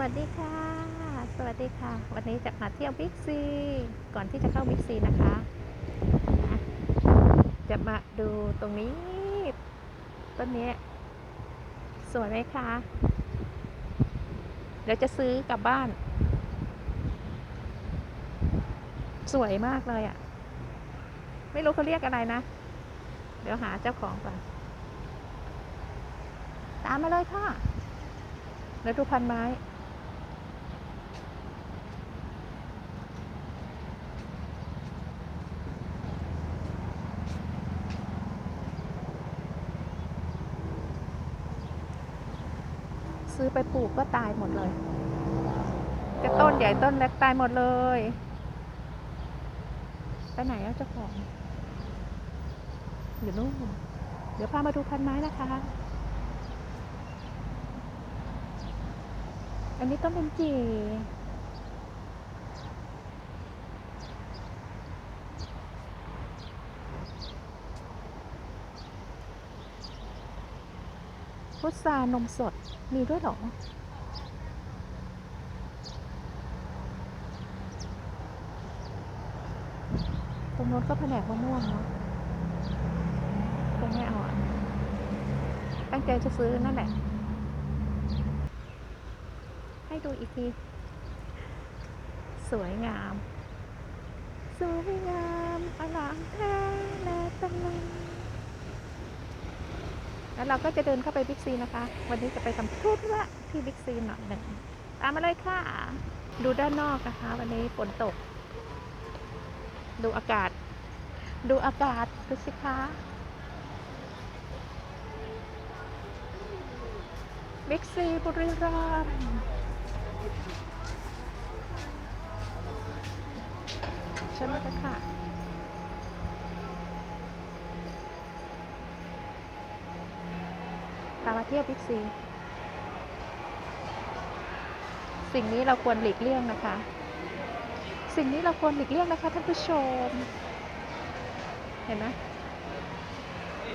วัสดีค่ะ สวัสดีค่ะ วันนี้จะมาเที่ยวบิ๊กซีก่อนที่จะเข้าบิ๊กซีนะคะ จะมาดูตรงนี้ ต้นนี้ สวยไหมคะ เดี๋ยวจะซื้อกลับบ้าน สวยมากเลยอะ่ะ ไม่รู้เขาเรียกอะไรนะ เดี๋ยวหาเจ้าของก่อน ตามมาเลยค่ะแล้วดูพันไม้ ซื้อไปปลูกก็ตายหมดเลย จะต้นใหญ่ต้นเล็กตายหมดเลย ไปไหนแล้วเจ้าของอยู่นู่นเดี๋ยวพามาดูพันไม้นะคะ อันนี้ต้นเป็นจี พุทรานมสดมีด้วยหรอ ตรงโน้นก็แผนกมะม่วงเนาะคงไม่เอาอะตั้งใจจะซื้อนั่นแหละ ให้ดูอีกที สวยงาม สวยงามอลังการและตะลึง แล้วเราก็จะเดินเข้าไปบิ๊กซีนะคะ วันนี้จะไปทำธุระที่บิ๊กซีหน่อยหนึ่งตามมาเลยค่ะ ดูด้านนอกนะคะ วันนี้ฝนตก ดูอากาศ ดูอากาศดูสิคะบิ๊กซีบุรีรัมย์ใช่ไหมคะ พามาเที่ยวบิ๊กซี สิ่งนี้เราควรหลีกเลี่ยงนะคะ สิ่งนี้เราควรหลีกเลี่ยงนะคะท่านผู้ชม เห็นไหม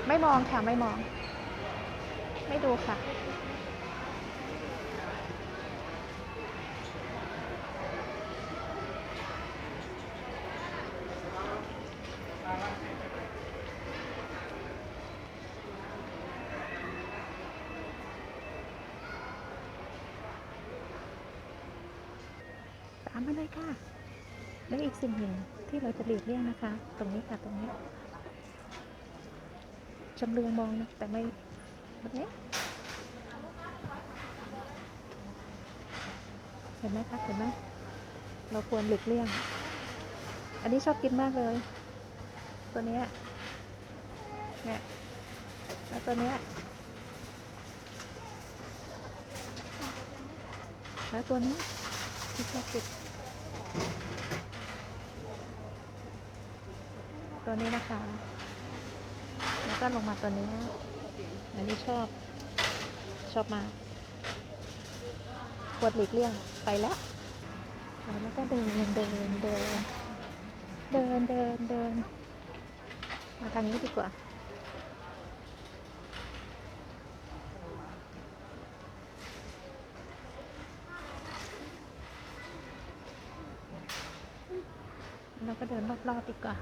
ไม่มองค่ะ ไม่มอง ไม่ดูค่ะามมาเลยค่ะ แล้วอีกสิ่งหนึ่งที่เราจะหลีกเลี่ยงนะคะ ตรงนี้ค่ะตรงนี้ชำเลืองมองนะแต่ไม่แบบนี้เห็นไหมคะเห็นไหมเราควรหลีกเลี่ยง อันนี้ชอบกินมากเลย ตัวนี้เนี่ยแล้วตัวนี้แล้วตัวนี้ที่ชอบกิน ตัวนี้นะคะ แล้วก็ลงมาตัวนี้ อันนี้ชอบ ชอบมากควรหลีกเลี่ยงไปแล้ว แล้วก็เดินเดินเดินเดินเดินเดินมาทางนี้ดีกว่า เราก็เดินรอบๆดีกว่า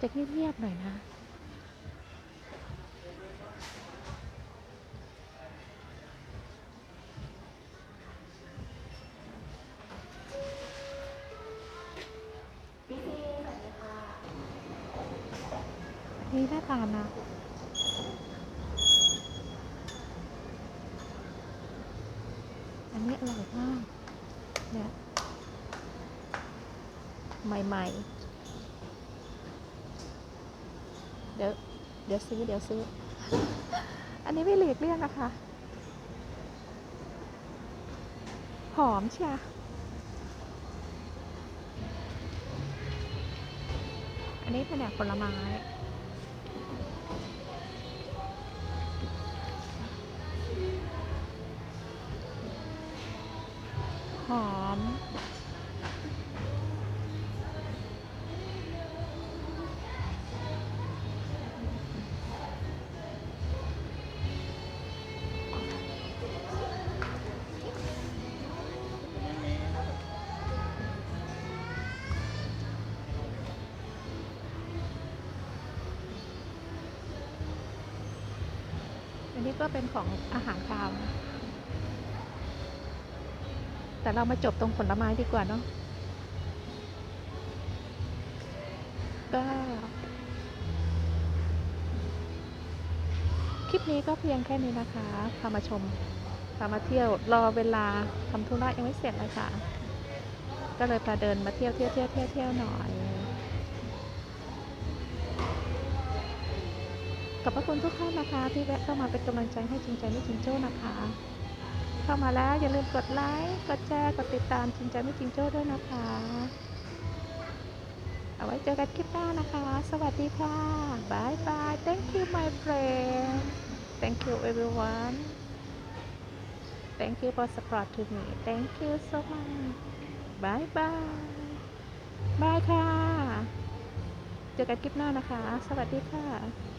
จะเงียบๆหน่อยนะนี่น่าทานนะ อร่อยมากเนี่ยใหม่ๆ เดี๋ยวเดี๋ยวซื้อเดี๋ยวซื้อ อันนี้ไม่หลีกเลี่ยงนะคะ หอมเชียอันนี้แผนกผลไม้ หอม อันนี้ก็เป็นของอาหารคาว แต่เรามาจบตรงผลไม้ดีกว่าเนาะก็คลิปนี้ก็เพียงแค่นี้นะคะพามาชมพามาเที่ยวรอเวลาทำธุระยังไม่เสร็จเลยค่ะ ก็เลยพาเดินมาเที่ยวเที่ยวเที่ยวเที่ยวเที่ยวหน่อยขอบพระคุณทุกท่านนะคะ ที่แวะเข้ามาเป็นกำลังใจให้จริงใจไม่จริงโจ้นะคะ เข้ามาแล้ว อย่าลืมกดไลค์ กดแชร์ กดติดตามจริงใจไม่จริงโจ้ด้วยนะคะ เอาไว้เจอกันคลิปหน้านะคะ สวัสดีค่ะ บายบาย thank you my friend thank you everyone thank you for support to me thank you so much บายบาย บายค่ะ เจอกันคลิปหน้านะคะ สวัสดีค่ะ